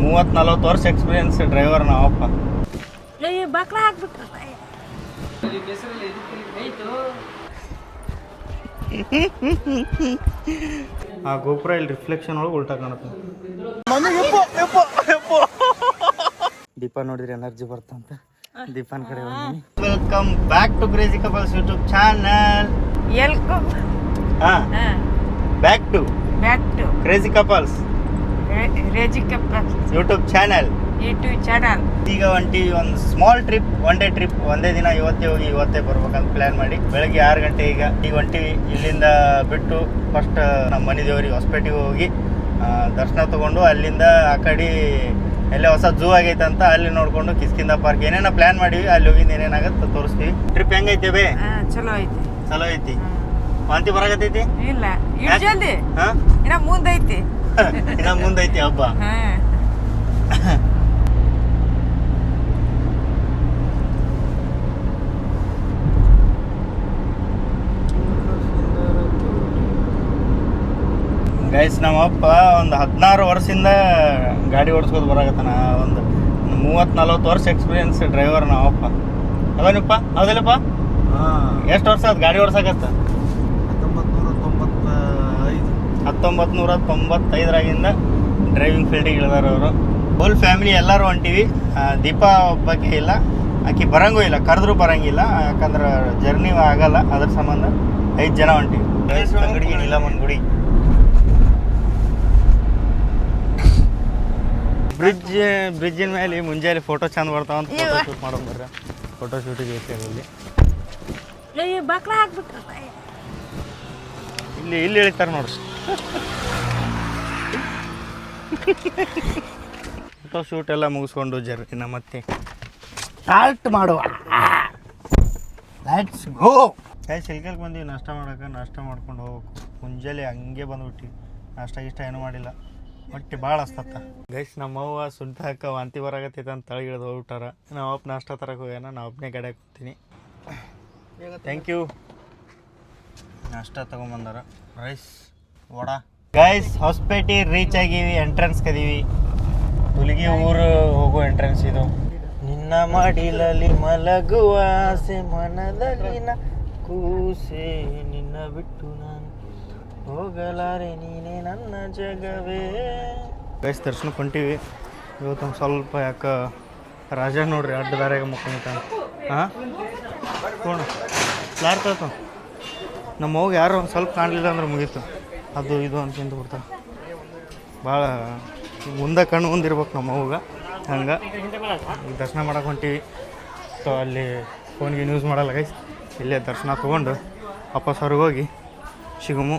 ಮೂವತ್ತು ನಲ್ವತ್ತು ವರ್ಷ ಎಕ್ಸ್ಪೀರಿಯನ್ಸ್ ಡ್ರೈವರ್ ನಾವಪ್ಪ. ಏ ಬಾಕ್ಲ ಹಾಕ್ಬಿಟ್ರ. ಆ ಗೋಪುರ ಇಲ್ಲಿ ರಿಫ್ಲೆಕ್ಷನ್ ಒಳಗೆ ಉಲ್ಟಾ ಕಾಣುತ್ತೆ. ದೀಪ ನೋಡಿದ್ರೆ ಎನರ್ಜಿ ಬರ್ತಂತ. ದೀಪನ್ ಕಡೆ welcome back to crazy couples YouTube channel welcome ಹಾ. Back to back to crazy couples ರೇಜಿಕಪ್ಪ YouTube channel YouTube channel ಈಗ ಒಂಟಿ ಒಂದು small trip one day trip ಒಂದೇ ದಿನ ಇವತ್ತೇ ಹೋಗಿ ಇವತ್ತೇ ಬರ್ಬೇಕಂತ ಪ್ಲಾನ್ ಮಾಡಿ. ಬೆಳಗ್ಗೆ ಆರು ಗಂಟೆ ಈಗ. ಈಗ ಹೊಂಟಿವಿ ಇಲ್ಲಿಂದ ಬಿಟ್ಟು ಫಸ್ಟ್ ನಮ್ಮ ಮನೆ ದೇವರಿಗೆ ಹೊಸಪೇಟೆಗೆ ಹೋಗಿ ದರ್ಶನ ತಗೊಂಡು ಅಲ್ಲಿಂದ ಆ ಕಡೆ ಎಲ್ಲೇ ಹೊಸ ಝೂ ಆಗೈತೆ ಅಂತ ಅಲ್ಲಿ ನೋಡ್ಕೊಂಡು ಕಿಸ್ಕಿಂದ ಪಾರ್ಕ್ ಏನೇನ ಪ್ಲಾನ್ ಮಾಡಿವಿ ಅಲ್ಲಿ ಹೋಗಿ ಏನೇನಾಗತ್ತೆ ತೋರಿಸ್ತೀವಿ. ಟ್ರಿಪ್ ಹೆಂಗೈತೆ ಬೇ? ಚಲೋ ಐತಿ. ಚಲೋ ಐತಿ. ವಾಂತಿ ಬರಾಕತ್ತೈತಿ? ಇಲ್ಲ. ಇನ್ನ ಮುಂದೈತಿ. ಇನ್ನ ಮುಂದೈತಿ ಹಬ್ಬ ಹಾ ಗೈಸ್ ನಮ್ಮಪ್ಪ ಒಂದು ಹದಿನಾರು ವರ್ಷದಿಂದ ಗಾಡಿ ಓಡಿಸ್ಕೋದು ಬರಾಕತ್ತಾನ. ಒಂದು ಮೂವತ್ತು ನಲ್ವತ್ತು ವರ್ಷ ಎಕ್ಸ್ಪೀರಿಯನ್ಸ್ ಡ್ರೈವರ್ ನಾವಪ್ಪ ಅವೇನಪ್ಪ ಹೌದಿಲ್ಲಪ್ಪ? ಎಷ್ಟು ವರ್ಷ ಆಯ್ತು ಗಾಡಿ ಓಡಿಸಕತ್ತ? ಹತ್ತೊಂಬತ್ತು ನೂರ ತೊಂಬತ್ತೈದರಾಗಿಂದ ಡ್ರೈವಿಂಗ್ ಫೀಲ್ಡಿಗೆ ಇಳಿದಾರ ಅವರು. ಫುಲ್ ಫ್ಯಾಮಿಲಿ ಎಲ್ಲರೂ ಹೊಂಟೀವಿ. ದೀಪ ಒಬ್ಬಕ್ಕೆ ಇಲ್ಲ. ಆಕೆ ಬರಂಗೂ ಇಲ್ಲ ಕರೆದ್ರೂ ಬರಂಗಿಲ್ಲ. ಯಾಕಂದ್ರೆ ಜರ್ನಿ ಆಗಲ್ಲ. ಅದ್ರ ಸಂಬಂಧ ಐದು ಜನ ಹೊಂಟಿವಿ. ಅಂಗಡಿಗೆ ಒಂದು ಗುಡಿ. ಬ್ರಿಡ್ಜ್ ಬ್ರಿಡ್ಜಿನ ಮೇಲೆ ಮುಂಜಾನೆ ಫೋಟೋ ಚಂದ ಬರ್ತಾವ ಅಂತ ಫೋಟೋ ಶೂಟ್ ಮಾಡೋಣ ಬರ್ರಿ. ಫೋಟೋ ಶೂಟಿಗೆ ಐತೆ ಇಲ್ಲಿ ಏ ಬಾಕ್ಲ ಹಾಕ್ಬಿಟ್ರ ಇಲ್ಲಿ ಇಲ್ಲಿ ಇಳಿತಾರೆ ನೋಡ್ರಿ. ಫೋಟೋ ಶೂಟ್ ಎಲ್ಲ ಮುಗಿಸ್ಕೊಂಡು ಜರ್ನಿನ ಮತ್ತೆ ಸ್ಟಾರ್ಟ್ ಮಾಡುವ. ಲೆಟ್ಸ್ ಗೋ ಕೈ ಸಿಲ್ಕಲ್ಗೆ ಬಂದೀವಿ ನಾಷ್ಟ ಮಾಡಕ್ಕೆ ನಾಷ್ಟ ಮಾಡ್ಕೊಂಡು ಹೋಗ್ಬೇಕು. ಮುಂಜಾನೆ ಹಂಗೆ ಬಂದ್ಬಿಟ್ಟಿವಿ ನಾಷ್ಟ ಗಿಷ್ಟ ಏನೂ ಮಾಡಿಲ್ಲ. ಹೊಟ್ಟೆ ಭಾಳ ಹಸ್ತತ್ತ. ಗೈಸ್ ನಮ್ಮವ್ವ ಸುಂಟ ಹಾಕ ವಾಂತಿ ಬರಾಕತ್ತೈತೆ ಅಂತ ತಳಗಿಳಿದು ಹೋಗ್ಬಿಟ್ಟಾರ. ನಾವು ಅಪ್ಪ ನಾಷ್ಟ ತರಕ್ಕೆ ಹೋಗ್ಯಾನ ನಾ ಒಬ್ಬನೇ ಗಾಡಿಯಾಗ ಕೂತೀನಿ. ಥ್ಯಾಂಕ್ ಯು ನಾಷ್ಟ ತಗೊಂಬಂದಾರ. Rice vada. Guys Hosapete reach ಆಗೀವಿ entrance ಕದೀವಿ. ಹುಲಿಗಿ ಊರು ಹೋಗೋ ಎಂಟ್ರೆನ್ಸ್ ಇದು. ನಿನ್ನ ಮಾಡಿಲಲ್ಲಿ ಮಲಗುವ ಆಸೆ, ಮನದಲ್ಲಿನ ಕೂಸೆ ನಿನ್ನ ಬಿಟ್ಟು ನಾನು ಹೋಗಲಾರೆ ನೀನೇ ನನ್ನ ಜಗವೇ. ಗೈಸ್ ದರ್ಶನಕ್ಕೆ ಹೊಂಟೀವಿ. ಇವತ್ತು ಸ್ವಲ್ಪ ಯಾಕೆ ರಾಜ ನೋಡ್ರಿ, ಅಡ್ಡ ದಾರ್ಯಾಗ ಮುಕ್ಕೊಂತಾನ ಹಾಂ? ನೋಡು ಯಾರು ತಾತ? ನಮ್ಮ ಹೋಗಿ ಯಾರು ಒಂದು ಸ್ವಲ್ಪ ಕಾಣಲಿಲ್ಲ ಅಂದ್ರೆ ಮುಗೀತು. ಅದು ಇದು ಅಂತ ತಿಂದು ಬಿಡ್ತಾವೆ ಭಾಳ ಮುಂದೆ ಕಣ್ಣು ಮುಂದಿರ್ಬೇಕು ನಮ್ಮ ಹೋಗ. ಹಂಗೆ ದರ್ಶನ ಮಾಡಕ್ಕೆ ಹೊಂಟೀವಿ. ಸೊ ಅಲ್ಲಿ ಫೋನ್ಗೆ ಯೂಸ್ ಮಾಡಲ್ಲ ಗೈಸ್ ಇಲ್ಲೇ ದರ್ಶನ ತೊಗೊಂಡು ವಾಪಸ್ ಹೊರಗೆ ಹೋಗಿ. ಸಿಗುಮು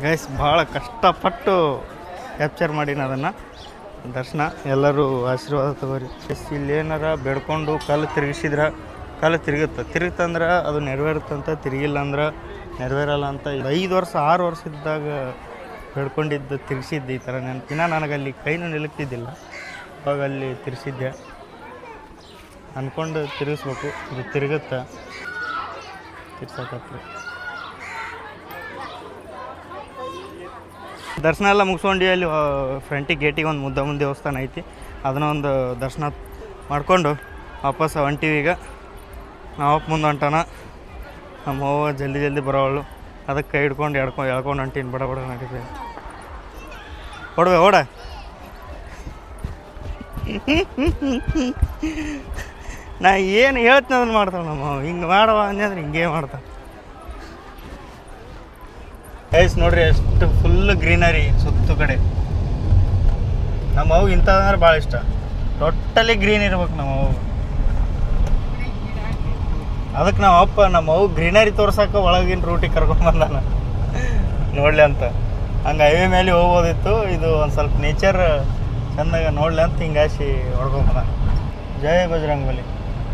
ಗೈಸ್ ಭಾಳ ಕಷ್ಟಪಟ್ಟು ಕ್ಯಾಪ್ಚರ್ ಮಾಡೀನಿ ಅದನ್ನು. ದರ್ಶನ, ಎಲ್ಲರೂ ಆಶೀರ್ವಾದ ತಗೋರಿ. ಇಲ್ಲಿ ಏನಾರ ಬೇಡ್ಕೊಂಡು ಕಲ್ಲು ತಿರುಗಿಸಿದ್ರೆ ಕಾಲು ತಿರುಗುತ್ತೆ. ತಿರುಗುತ್ತಂದ್ರೆ ಅದು ನೆರವೇರುತ್ತಂತ ತಿರುಗಿಲ್ಲ ಅಂದ್ರೆ ನೆರವೇರಲ್ಲ ಅಂತ. ಐದು ವರ್ಷ, ಆರು ವರ್ಷ ಇದ್ದಾಗ ಬೇಡ್ಕೊಂಡಿದ್ದು ತಿರ್ಗಿಸಿದ್ದೆ ಈ ಥರ ನೆನಪಿನ ನನಗಲ್ಲಿ ಕೈನೂ ನಿಲುಕ್ತಿದ್ದಿಲ್ಲ. ಅವಾಗ ಅಲ್ಲಿ ತಿರ್ಸಿದ್ದೆ ಅಂದ್ಕೊಂಡು ತಿರುಗಿಸ್ಬೇಕು. ಇದು ತಿರುಗುತ್ತೆ? ತಿರ್ಸಕತ್ರಿ ದರ್ಶನ ಎಲ್ಲ ಮುಗಿಸ್ಕೊಂಡು ಅಲ್ಲಿ ಫ್ರಂಟಿಗೆ ಗೇಟಿಗೆ ಒಂದು ಮುದ್ದ ಮುಂದೆ ದೇವಸ್ಥಾನ ಐತಿ. ಅದನ್ನ ಒಂದು ದರ್ಶನ ಮಾಡಿಕೊಂಡು ವಾಪಸ್ ಈಗ. ನಾವಪ್ಪ ಮುಂದೆ ಹೊಂಟಾನ ನಮ್ಮ ಅವ್ವ ಜಲ್ದಿ ಜಲ್ದಿ ಬರೋವಳು. ಅದಕ್ಕೆ ಕೈ ಹಿಡ್ಕೊಂಡು ಎಳ್ಕೊಂಡು ಎಳ್ಕೊಂಡು ಹೊಂಟೀನಿ. ಬಡ ಬಡ ನಡೀತೀವಿ ಹೊಡ್ವೆ ಓಡ. ನಾ ಏನು ಹೇಳ್ತೀನಿ ಅದನ್ನು ಮಾಡ್ತಾಳೆ ನಮ್ಮ ಹಿಂಗೆ ಮಾಡವ ಅಂದ್ರೆ ಹಿಂಗೆ ಮಾಡ್ತಾಳೆ. ಗೈಸ್ ನೋಡ್ರಿ ಎಷ್ಟು ಫುಲ್ ಗ್ರೀನರಿ ಸುತ್ತು ಕಡೆ. ನಮ್ಮ ಅವು ಇಂಥದಂದ್ರೆ ಭಾಳ ಇಷ್ಟ. ಟೋಟಲಿ ಗ್ರೀನ್ ಇರ್ಬೇಕು ನಮ್ಮ ಅವು ಅದಕ್ಕೆ ನಾವು ಅಪ್ಪ ನಮ್ಮ ಅವು ಗ್ರೀನರಿ ತೋರ್ಸಕ್ಕೆ ಒಳಗಿನ ರೂಟಿಗೆ ಕರ್ಕೊಂಬಂದಾನ ನೋಡ್ಲಿ ಅಂತ. ಹಂಗೆ ಹೈವೇ ಮೇಲೆ ಹೋಗ್ಬೋದಿತ್ತು. ಇದು ಒಂದು ಸ್ವಲ್ಪ ನೇಚರ್ ಚೆಂದಾಗ ನೋಡ್ಲಿ ಅಂತ ಹಿಂಗಾಸಿ ಹೊಡ್ಕೊಂಬಂದ ಜಯ ಬಜರಂಗ್ ಬಲಿ.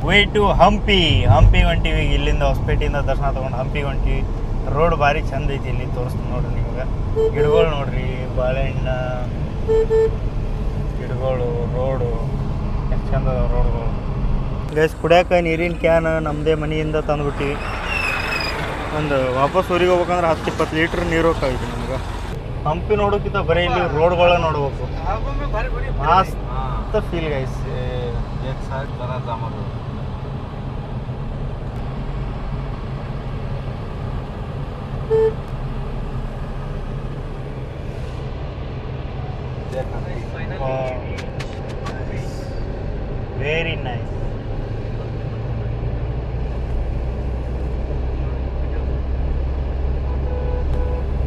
ವೇ ಟು ಹಂಪಿ ಹಂಪಿ ಹೊಂಟಿವಿ ಇಲ್ಲಿಂದ ಹೊಸಪೇಟೆಯಿಂದ ದರ್ಶನ ತೊಗೊಂಡು ಹಂಪಿ ಹೊಂಟಿವಿ ರೋಡ್ ಭಾರಿ ಚಂದ ಐತಿ ಇಲ್ಲಿ ತೋರಿಸ್ತೀನಿ ನೋಡ್ರಿ ನಿಮ್ಗೆ. ಗಿಡಗಳು ನೋಡ್ರಿ ಬಾಳೆಹಣ್ಣ ಗಿಡಗಳು ರೋಡು ಎಷ್ಟು ಚಂದ ಅದಾವ ರೋಡ್ಗಳು. ಗೈಸ್ ಕುಡಿಯೋಕೆ ನೀರಿನ ಕ್ಯಾನ್ ನಮ್ಮದೇ ಮನೆಯಿಂದ ತಂದುಬಿಟ್ಟಿವಿ. ಒಂದು ವಾಪಸ್ ಊರಿಗೆ ಹೋಗ್ಬೇಕಂದ್ರೆ ಹತ್ತು ಇಪ್ಪತ್ತು ಲೀಟ್ರ್ ನೀರು ಹೋಗ್ತಾ ನಮ್ಗೆ. ಹಂಪಿ ನೋಡೋಕ್ಕಿಂತ ಬರೀ ಇಲ್ಲಿ ರೋಡ್ಗಳ ನೋಡ್ಬೇಕು. ಮಸ್ತ್ feel guys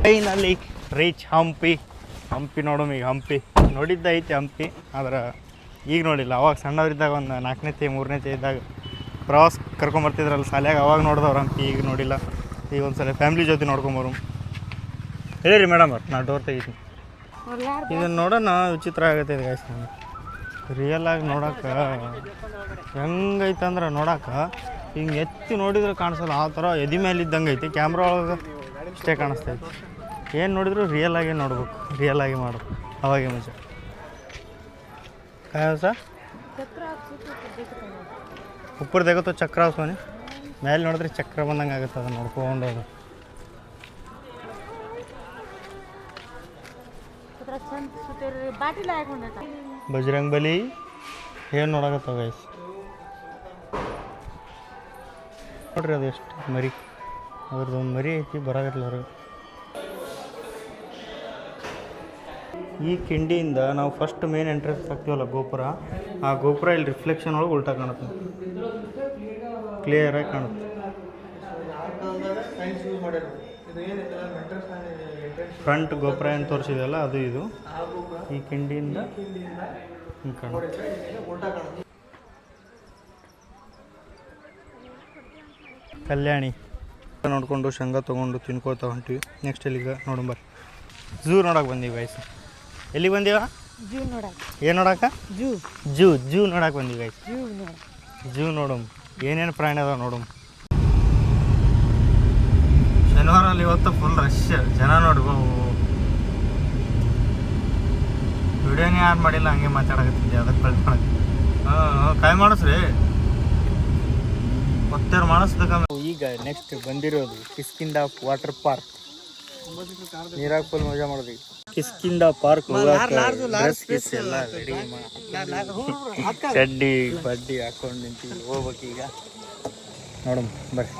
finally reach Hampi Hampi ನೋಡೋಮ್ ಈಗ ಹಂಪಿ ನೋಡಿದ್ದೈತಿ ಹಂಪಿ ಆದ್ರೆ ಈಗ ನೋಡಿಲ್ಲ. ಅವಾಗ ಸಣ್ಣವರಿದ್ದಾಗ ಒಂದು ನಾಲ್ಕನೇ ತೇ, ಮೂರನೇ ತೇ ಇದ್ದಾಗ ಪ್ರವಾಸ ಕರ್ಕೊಂಬರ್ತಿದ್ರಲ್ಲ ಶಾಲ್ಯಾಗ, ಅವಾಗ ನೋಡಿದವ್ರು ಹಂಪಿ ಈಗ ನೋಡಿಲ್ಲ. ಈಗ ಒಂದು ಸಲ ಫ್ಯಾಮ್ಲಿ ಜೊತೆ ನೋಡ್ಕೊಂಬರು ಹೇಳಿರಿ ಮೇಡಮ್ ನಾ ಡೋರ್ ತೆಗಿತೀನಿ. ಇದನ್ನು ನೋಡೋಣ, ವಿಚಿತ್ರ ಆಗತ್ತೆ ಇದು ಗಾಯ್ಸ್ ನಾನು ರಿಯಲ್ ಆಗಿ ನೋಡೋಕೆ ಹೆಂಗೈತೆ ಅಂದ್ರೆ ನೋಡೋಕೆ ಹಿಂಗೆ ಎತ್ತಿ ನೋಡಿದ್ರೆ ಕಾಣಿಸಲ್ಲ. ಆ ಥರ ಎದಿ ಮೇಲೆ ಇದ್ದಂಗೆ ಐತಿ. ಕ್ಯಾಮ್ರಾ ಒಳಗೆ ಅಷ್ಟೇ ಕಾಣಿಸ್ತೈತಿ ಏನು ನೋಡಿದ್ರು ರಿಯಲ್ ಆಗಿ ನೋಡ್ಬೇಕು ರಿಯಲ್ ಆಗಿ ಮಾಡು, ಅವಾಗೆ ಮಜಾ ಕಾಯಸ ಉಪ್ಪರ್ ತೆಗತ್ತೋ ಚಕ್ರ ಸೋನಿ ಮೇಲೆ ನೋಡಿದ್ರೆ ಚಕ್ರ ಬಂದಂಗೆ ಆಗುತ್ತೆ ಅದು ನೋಡ್ಕೊಂಡು ಅದು ಬಜರಂಗ್ ಬಲಿ, ಏನು ನೋಡಕತ್ತಾವ ಗೈಸ್ ನೋಡ್ರಿ ಅದು ಎಷ್ಟು ಮರಿ ಅದ್ರದ್ದು ಒಂದು ಮರಿ ಐತಿ ಬರಾಗತ್ತಲ್ಲ ಹೊರಗೆ. ಈ ಕಿಂಡಿಯಿಂದ ನಾವು ಫಸ್ಟ್ ಮೇನ್ ಎಂಟ್ರೆನ್ಸ್ ಹಾಕ್ತೀವಲ್ಲ ಗೋಪುರ, ಆ ಗೋಪುರ ಇಲ್ಲಿ ರಿಫ್ಲೆಕ್ಷನ್ ಒಳಗೆ ಉಲ್ಟಾ ಕಾಣುತ್ತೆ. ಕ್ಲಿಯರಾಗಿ ಕಾಣುತ್ತೆ. ಫ್ರಂಟ್ ಗೋಪುರ ಏನು ತೋರಿಸಿದೆಯಲ್ಲ ಅದು ಇದು. ಈ ಕಿಂಡಿಯಿಂದ ಕಾಣುತ್ತೆ. ಕಲ್ಯಾಣಿ. ನೋಡಿಕೊಂಡು ಶೇಂಗಾ ತೊಗೊಂಡು ತಿನ್ಕೋತಾ ಹೊಂಟಿವಿ. ನೆಕ್ಸ್ಟ್ ಎಲ್ಲಿಗೆ ನೋಡಂಬರ್ ಝೂ ನೋಡೋಕೆ ಬಂದೀವಿ ಗೈಸ್ ಎಲ್ಲಿಗೆ ಬಂದೀವ ಜೂ ನೋಡಕ್ಕೆ ಏನು ನೋಡಕ್ಕ ಜೂ ಜೂ ಜೂ ನೋಡಕ್ಕೆ ಬಂದೀವಿ ಗೈಸ್ ಜೂ ನೋಡ ಜೂ ನೋಡಮ್ ಏನೇನು ಪ್ರಾಣಿ ಅದಾವ ನೋಡಮ್ ಶನಿವಾರ ಅಲ್ಲಿ ಇವತ್ತು ಫುಲ್ ರಶ್ ಜನ ನೋಡಿ ವಿಡಿಯೋನೇ ಯಾರು ಮಾಡಿಲ್ಲ ಹಂಗೆ ಮಾತಾಡಕತ್ತಿದ್ದೆ ಅದಕ್ಕೆ ಕಳ್ಸಿ ಹಾಂ ಹಾಂ ಕಾಯ್ ಮಾಡಿಸ್ರಿ ಮತ್ತೆ ಮಾಡಿಸ್ಬೇಕಂದ್ರೆ ಈಗ ನೆಕ್ಸ್ಟ್ ಬಂದಿರೋದು ಕಿಸ್ಕಿಂದ ವಾಟರ್ ಪಾರ್ಕ್ ನೀರಾಗ ಫುಲ್ ಮಜಾ ಮಾಡೋದು ಕಿಸ್ಕಿಂದ ಪಾರ್ಕ್ ಡ್ರೆಸ್ ಎಲ್ಲ ರೆಡಿ ಚಡ್ಡಿ ಬಡ್ಡಿ ಹಾಕೊಂಡು ನಿಂತಿ ಹೋಗ್ಬೇಕು ಈಗ. ನೋಡಮ್ ಬರ್ರಿ.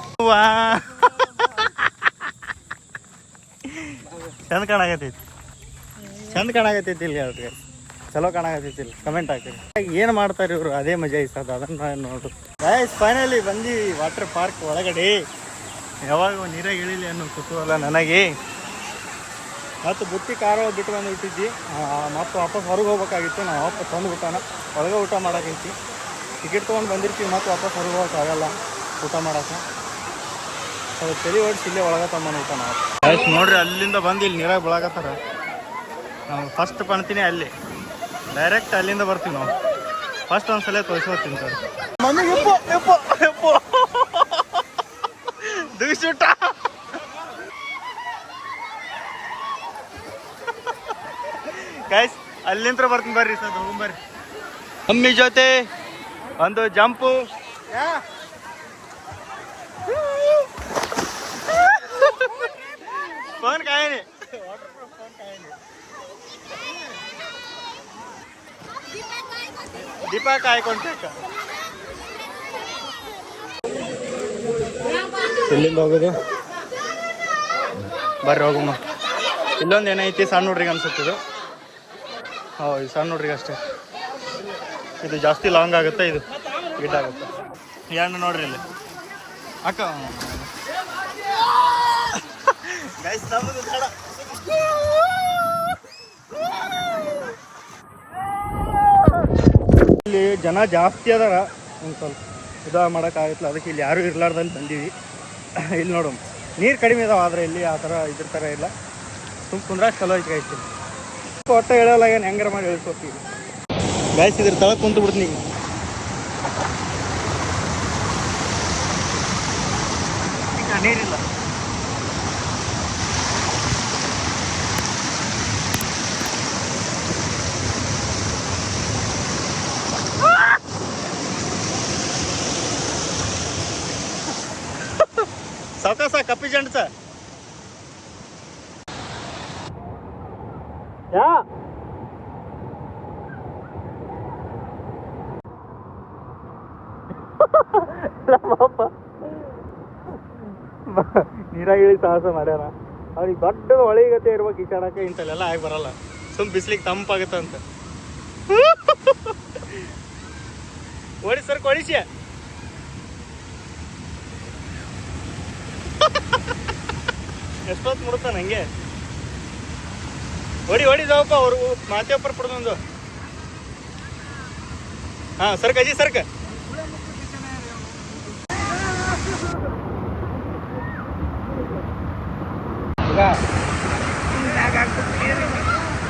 ಚಂದ ಕಾಣಾಗತ್ತೈತಿ ಚಂದ ಕಾಣಾಗತ್ತೈತಿ ಇಲ್ಲಿ ಅವ್ರಿಗೆ ಚಲೋ ಕಾಣಾಕತ್ತೈತಿ ಇಲ್ಲಿ. ಕಮೆಂಟ್ ಹಾಕಿರಿ. ಏನು ಮಾಡ್ತಾರೆ ಇವರು? ಅದೇ ಮಜಾ ಇಸ್ತದ ಅದನ್ನ ನೋಡ್ರಿ ಗಾಯ್ಸ್ ಫೈನಲಿ ಬಂದಿ ವಾಟರ್ ಪಾರ್ಕ್ ಒಳಗಡೆ. ಯಾವಾಗ ನೀರಾಗ ಇಳಿಲಿ ಅನ್ನೋ ಕುತೂಹಲ ನನಗೆ. ಮತ್ತು ಬುತ್ತಿ ಕಾರ ಬಿಟ್ಟು ಬಂದು ಬಿಟ್ಟಿದ್ವಿ ಮತ್ತು ವಾಪಸ್ ಹೊರಗೆ ಹೋಗ್ಬೇಕಾಗಿತ್ತು. ನಾವು ವಾಪಸ್ ತಂದು ಬಿಟ್ಟಾನ ಹೊರಗೆ ಊಟ ಮಾಡೋಕೈತಿ ಟಿಕೆಟ್ ತೊಗೊಂಡು ಬಂದಿರ್ತೀವಿ ಮತ್ತು ವಾಪಸ್ ಹೊರಗೆ ಹೋಗೋಕ್ಕಾಗಲ್ಲ ಊಟ ಮಾಡೋಕೆ ಅದು ತಲೆ ಓಡಿಸಿ ಇಲ್ಲೇ ಒಳಗೆ ತಮ್ಮನ ಊಟ ನಾವು ನೋಡ್ರಿ, ಅಲ್ಲಿಂದ ಬಂದು ಇಲ್ಲಿ ನೀರಾಗ ಬೆಳಗತ್ತಾರ ನಾವು ಫಸ್ಟ್ ಕಾಣ್ತೀನಿ ಅಲ್ಲಿ. ಡೈರೆಕ್ಟ್ ಅಲ್ಲಿಂದ ಬರ್ತೀವಿ ನಾವು. ಫಸ್ಟ್ ಒಂದ್ಸಲ ತೋರಿಸ್ಕೊತೀನಿ ಸರ್ ಮಮ್ಮಿಗೆ ಎಪ್ಪೋ ಎಪ್ಪೋ ದುಗಿಸ್ಬಿಟ್ಟ ಗೈಸ್ ಅಲ್ಲಿಂತ್ರ ಬರ್ತೀನಿ ಬರ್ರಿ ಸರ್ ಹೋಗ್ಬರ್ರಿ ಮಮ್ಮಿ ಜೊತೆ ಒಂದು ಜಂಪು. ಫೋನ್ ಕಾಯಿನಿ. ದೀಪ ಕಾಯ್ಕೊಂಡ್ಬೇಕ. ಇಲ್ಲಿಂದ ಹೋಗೋದು ಬರ್ರಿ ಹೋಗಮ್ಮ. ಇಲ್ಲೊಂದು ಏನೈತಿ ಸಣ್ಣ ಹುಡ್ರಿಗೆ ಅನ್ಸುತ್ತಿದು ಹೌದು ಇದು ಸಣ್ಣ ಹುಡ್ರಿಗೆ ಅಷ್ಟೇ. ಇದು ಜಾಸ್ತಿ ಲಾಂಗ್ ಆಗುತ್ತೆ ಇದು ಗಿಡ ಆಗುತ್ತೆ. ಏನು ನೋಡ್ರಿ ಇಲ್ಲಿ? ಅಕ್ಕ. ಇಲ್ಲಿ ಜನ ಜಾಸ್ತಿ ಅದಾರ. ಒಂದು ಸ್ವಲ್ಪ ಇದು ಮಾಡೋಕ್ಕಾಗತ್ತಲ್ಲ ಅದಕ್ಕೆ ಇಲ್ಲಿ ಯಾರು ಇರ್ಲಾರ್ದಲ್ಲಿ ಬಂದೀವಿ. ಇಲ್ಲಿ ನೋಡೋಣ ನೀರು ಕಡಿಮೆ ಇದಾವೆ ಆದರೆ ಇಲ್ಲಿ ಆ ಥರ ಇದ್ರ ಥರ ಇಲ್ಲ. ತುಂಬ ಕುಂದ್ರಾಗ ಚಲೋ ಐತೆ ಇಲ್ಲಿ. ಒಟ್ಟು ಹೇಳಲ್ಲ ಏನು ಹೆಂಗಾರ ಮಾಡಿ ಹೇಳ್ಕೊತೀವಿ ಗ್ಯಾಸ್ ಇದ್ರ ತಳ ಕುಂತು ಬಿಡ್ತೀನಿ ಈಗ ನೀರಿಲ್ಲ. ಸಾವ್ಕಾಸ ಕಪ್ಪಿ ಜಂಡ್ ಸರ್ ಯಾ ನಮ್ಮಪ್ಪ. ನೀರಾಗ ಇಳಿ ಸಾಹಸ ಮಾಡ್ಯಾರ ಅವ್ರಿಗೆ ದೊಡ್ಡ ಹೊಳಿಗತೆ ಇರ್ಬೇಕು ಈಚಾಡಕ್ಕೆ ಇಂಥಲ್ಲೆಲ್ಲ ಆಗಿ ಬರಲ್ಲ. ಸುಮ್ ಬಿಸ್ಲಿಗೆ ತಂಪಾಗತ್ತೆ ಅಂತ. ಓಡಿ ಸರ್, ಕೊಡಿಸಿ. ಎಷ್ಟೊತ್ತು ಮುಡುತ್ತ ಹಂಗೆ? ಹೊಡಿ ಹೊಡಿ ಜಾವಪ್ಪ ಅವ್ರು ಮಾತೆಯಪ್ಪರ್ ಪಡ್ದೊಂದು ಹಾ, ಸರ್ಕ ಅಜಿ, ಸರ್ಕ.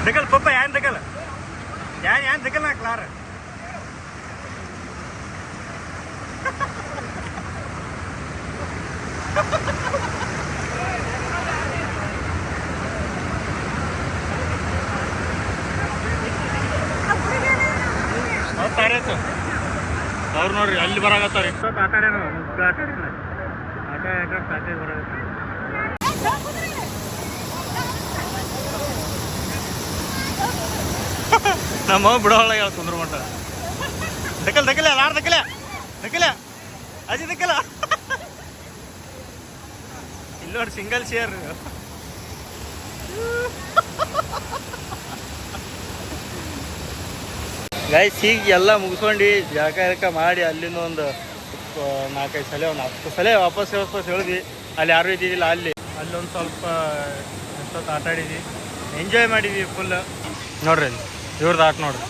ದಕಲ್ ಪಪ್ಪ ಏನ್ ದಕಲ್ ಏನ್ ಏನ್ ದಕಲ್ ನಾ ಕ್ಲಾರ ಅವ್ರು ನೋಡ್ರಿ ಅಲ್ಲಿ ಬರಾಕತ್ತಾರ. ಆಟ ಆಡ್ಯಾನ ಆಟ ಆಟ ಸಾಕೇ ಬರಾಕತ್ತಾರ ನಮ್ಮ ಬಿಡೋಳ ಹೇಳ ಕುಂದ್ರ ಮಟ್ಟ. ದಕ್ಕಲ್ ದಕ್ಕಲ ಲಾಡ್ ದಕ್ಕಲ? ದಕ್ಕಲ? ಅಜಿ ದಕ್ಕಲ? ಇಲ್ಲಿ ನೋಡಿ ಸಿಂಗಲ್ ಶೇರ್ ಗೈಸ್ ಈಗ ಎಲ್ಲ ಮುಗಿಸ್ಕೊಂಡು ಜಳಕ ಜಳಕ ಮಾಡಿ ಅಲ್ಲಿಂದ ಒಂದು ನಾಲ್ಕೈದು ಸಲ, ಒಂದು ಹತ್ತು ಸಲ ವಾಪಸ್ ವಾಪಸ್ ಹೇಳಿದ್ವಿ ಅಲ್ಲಿ ಯಾರೂ ಇದ್ದಿದ್ದಿಲ್ಲ, ಅಲ್ಲಿ. ಅಲ್ಲಿ ಒಂದು ಸ್ವಲ್ಪ ಎಷ್ಟೊತ್ತು ಆಟ ಆಡಿದ್ವಿ. ಎಂಜಾಯ್ ಮಾಡಿದ್ವಿ ಫುಲ್ ನೋಡ್ರಿ ಅಲ್ಲಿ ಇವ್ರದ್ದು ಆಟ ನೋಡ್ರಿ.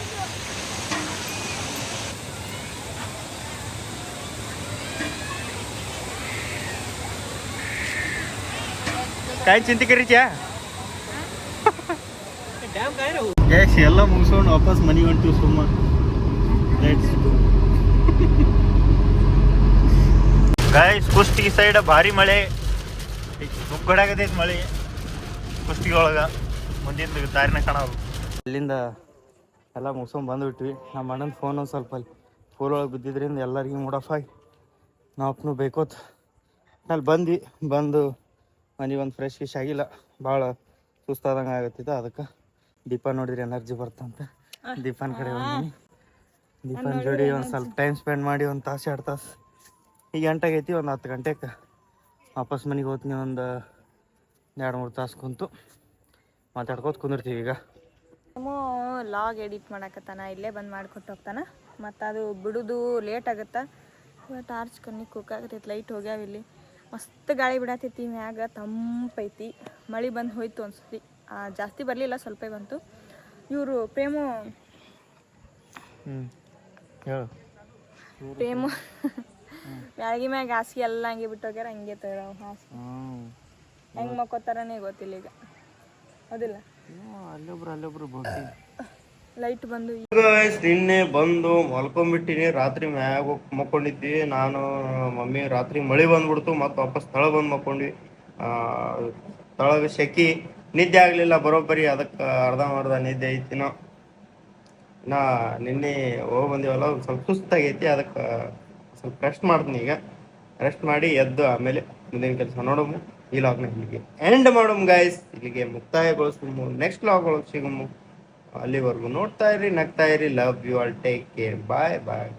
ಕಾಯಿ ಚಿಂತೆ ಕರೀತ್ಯಾ? ಗ್ಯಾಸ್ ಎಲ್ಲ ಮುಗಿಸ್ಕೊಂಡು ವಾಪಸ್ ಮನೆ ಹೊಂಟಿವಿ ಸುಮ್ಮ. ಲೆಟ್ಸ್ ಗಾಯ್ಸ್ ಕುಸ್ತಿಗೆ ಸೈಡ್ ಭಾರಿ ಮಳೆ. ನುಗ್ಗಡಾಗತೈತಿ ಮಳೆ. ಕುಸ್ತಿಗೆ ಒಳಗೆ ಮುಂದಿನ ದಾರಿನ ಕಾಣೋದು. ಅಲ್ಲಿಂದ ಎಲ್ಲ ಮುಗಿಸ್ಕೊಂಡು ಬಂದುಬಿಟ್ವಿ. ನಮ್ಮ ಅಣ್ಣನ ಫೋನ್ ಒಂದು ಸ್ವಲ್ಪ ಅಲ್ಲಿ ಫೋನ್ ಒಳಗೆ ಬಿದ್ದಿದ್ರಿಂದ ಎಲ್ಲರಿಗೂ ಮೂಡ್ ಆಫ್ ಆಗಿ ನಾಲ್ಕನೂ ಬೇಕೋತ್. ಅಲ್ಲಿ ಬಂದ್ವಿ. ಬಂದು ಮನೆ ಒಂದು ಫ್ರೆಶ್ ಫಿಶ್ ಆಗಿಲ್ಲ. ಭಾಳ ಸುಸ್ತಾದಂಗೆ ಆಗತ್ತಿತ್ತು ಅದಕ್ಕೆ. ದೀಪ ನೋಡಿದ್ರೆ ಎನರ್ಜಿ ಬರ್ತಂತ. ದೀಪನ್ ಕಡೆ ಬಂದಿನಿ ದೀಪನ್ ಜೋಡಿ ಒಂದು ಸ್ವಲ್ಪ ಟೈಮ್ ಸ್ಪೆಂಡ್ ಮಾಡಿ ಒಂದು ತಾಸು ಎರಡು ತಾಸು. ಈಗ ಐತಿ ಒಂದು ಹತ್ತು ಗಂಟೆಗೆ ವಾಪಸ್ ಮನೆಗೆ ಹೋಗ್ತೀನಿ ಒಂದು ಎರಡು ಮೂರು ತಾಸು ಕುಂತು. ಮಾತಾಡ್ಕೋತ ಕುಂದಿರ್ತೀವಿ ಈಗ. ನಮ್ಮ ಲಾಗ್ ಎಡಿಟ್ ಮಾಡಕತ್ತಾನ ಇಲ್ಲೇ ಬಂದು ಮಾಡ್ಕೊಟ್ಟು ಹೋಗ್ತಾನ. ಮತ್ತು ಅದು ಬಿಡುದು ಲೇಟ್ ಆಗುತ್ತಾ. ಟಾರ್ಚ್ ಟಾರ್ಚ್ ಕಣ್ಣಿಗೆ ಕುಕ್ಕಾಗತೈತಿ ಲೈಟ್ ಹೋಗ್ಯಾವ ಇಲ್ಲಿ. ಮಸ್ತ್ ಗಾಳಿ ಬಿಡತೈತಿ ಮ್ಯಾಗ ತಂಪೈತಿ ಮಳೆ ಬಂದು ಹೋಯ್ತು ಅನ್ಸತಿ ಜಾಸ್ತಿ ಬರಲಿಲ್ಲ ಸ್ವಲ್ಪ ಬಂತು. ಇವರು ಪ್ರೇಮು ಪ್ರೇಮು ಬ್ಯಾಳಗಿ ಮ್ಯಾಗ ಹಾಸಿಗೆ ಎಲ್ಲ ಹಂಗೆ ಬಿಟ್ಟೋಗ್ಯಾರ ಹಂಗೆ ತಗೊಳವ್ ಹಾಸಿಗೆ. ಹೆಂಗೆ ಮಕ್ಕೋತಾರನೇ ಗೊತ್ತಿಲ್ಲ ಈಗ. ಹೌದಿಲ್ಲ? ಅಲ್ಲೊಬ್ರು ಅಲ್ಲೊಬ್ರು ಬೋಟಿ ಲೈಟ್ ಬಂದು ನಿನ್ನೆ ಬಂದು ಮಲ್ಕೊಂಡ್ಬಿಟ್ಟಿನಿ ರಾತ್ರಿ ಮ್ಯಾಗ ಹೋಗ್ ಮಕ್ಕೊಂಡಿದ್ವಿ ನಾನು ಮಮ್ಮಿ ರಾತ್ರಿ ಮಳೆ ಬಂದ್ಬಿಡ್ತು ಮತ್ತೆ ವಾಪಸ್ ಸ್ಥಳ ಬಂದು ಮಕ್ಕೊಂಡ್ವಿ. ತಳಗ ಶಕಿ ನಿದ್ದೆ ಆಗ್ಲಿಲ್ಲ, ಬರೋಬ್ಬರಿ. ಅದಕ್ಕೆ ಅರ್ಧ ಅರ್ಧ ನಿದ್ದೆ ಐತಿನೋ ನಾ ನಿನ್ನೆ ಹೋಗಿ ಬಂದಿವಲ್ಲ ಸ್ವಲ್ಪ ಸುಸ್ತಾಗೈತಿ. ಅದಕ್ಕೆ ಸ್ವಲ್ಪ ರೆಸ್ಟ್ ಮಾಡ್ತೀನಿ ಈಗ. ರೆಸ್ಟ್ ಮಾಡಿ ಎದ್ದು ಆಮೇಲೆ ಮುಂದಿನ ಕೆಲಸ ನೋಡಮು. ಈ ಲಾಗ್ನ ಇಲ್ಲಿಗೆ ಎಂಡ್ ಮಾಡೋಮ್ ಗಾಯ್ಸ್ ಇಲ್ಲಿಗೆ ಮುಕ್ತಾಯಗೊಳಿಸ್ಮು. ನೆಕ್ಸ್ಟ್ ಲಾಗ್ ಒಳಗೆ ಸಿಗಮು. ಅಲ್ಲಿವರೆಗೂ ನೋಡ್ತಾ ಇರಿ, ನಗ್ತಾ ಇರಿ. Love you all take care bye bye